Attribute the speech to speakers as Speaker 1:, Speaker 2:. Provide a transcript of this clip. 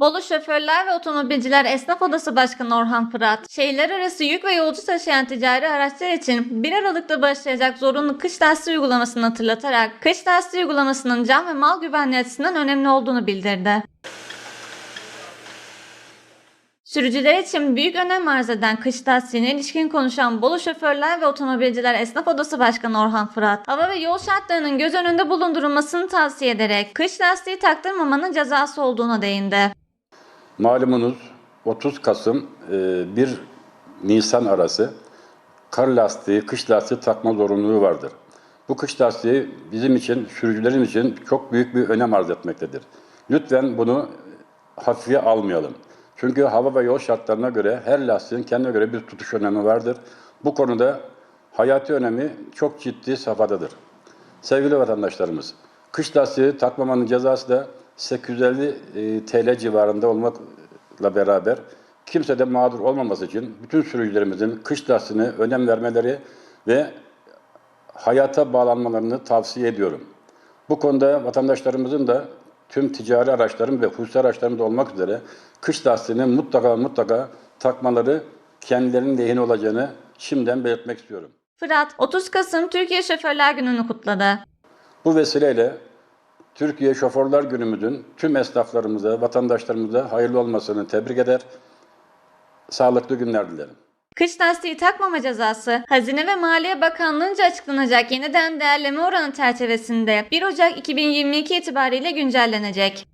Speaker 1: Bolu Şoförler ve Otomobilciler Esnaf Odası Başkanı Orhan Fırat, şehirler arası yük ve yolcu taşıyan ticari araçlar için 1 Aralık'ta başlayacak zorunlu kış lastiği uygulamasını hatırlatarak, kış lastiği uygulamasının can ve mal güvenliği açısından önemli olduğunu bildirdi. Sürücüler için büyük önem arz eden kış lastiğine ilişkin konuşan Bolu Şoförler ve Otomobilciler Esnaf Odası Başkanı Orhan Fırat, hava ve yol şartlarının göz önünde bulundurulmasını tavsiye ederek kış lastiği taktırmamanın cezası olduğuna değindi.
Speaker 2: Malumunuz 30 Kasım e, 1 Nisan arası kar lastiği, kış lastiği takma zorunluluğu vardır. Bu kış lastiği bizim için, sürücülerin için çok büyük bir önem arz etmektedir. Lütfen bunu hafife almayalım. Çünkü hava ve yol şartlarına göre her lastiğin kendine göre bir tutuş önemi vardır. Bu konuda hayati önemi çok ciddi safhadadır. Sevgili vatandaşlarımız, kış lastiği takmamanın cezası da 850 e, TL civarında olmakla beraber kimse de mağdur olmaması için bütün sürücülerimizin kış lastiğine önem vermeleri ve hayata bağlanmalarını tavsiye ediyorum. Bu konuda vatandaşlarımızın da tüm ticari araçların ve hususi araçların da olmak üzere kış lastiğini mutlaka mutlaka takmaları kendilerinin lehine olacağını şimdiden belirtmek istiyorum.
Speaker 1: Fırat, 30 Kasım Türkiye Şoförler Günü'nü kutladı.
Speaker 2: Bu vesileyle Türkiye Şoförler Günümüzün tüm esnaflarımıza, vatandaşlarımıza hayırlı olmasını tebrik eder. Sağlıklı günler dilerim.
Speaker 1: Kış lastiği takmama cezası, Hazine ve Maliye Bakanlığı'nca açıklanacak yeniden değerleme oranı çerçevesinde 1 Ocak 2022 itibariyle güncellenecek.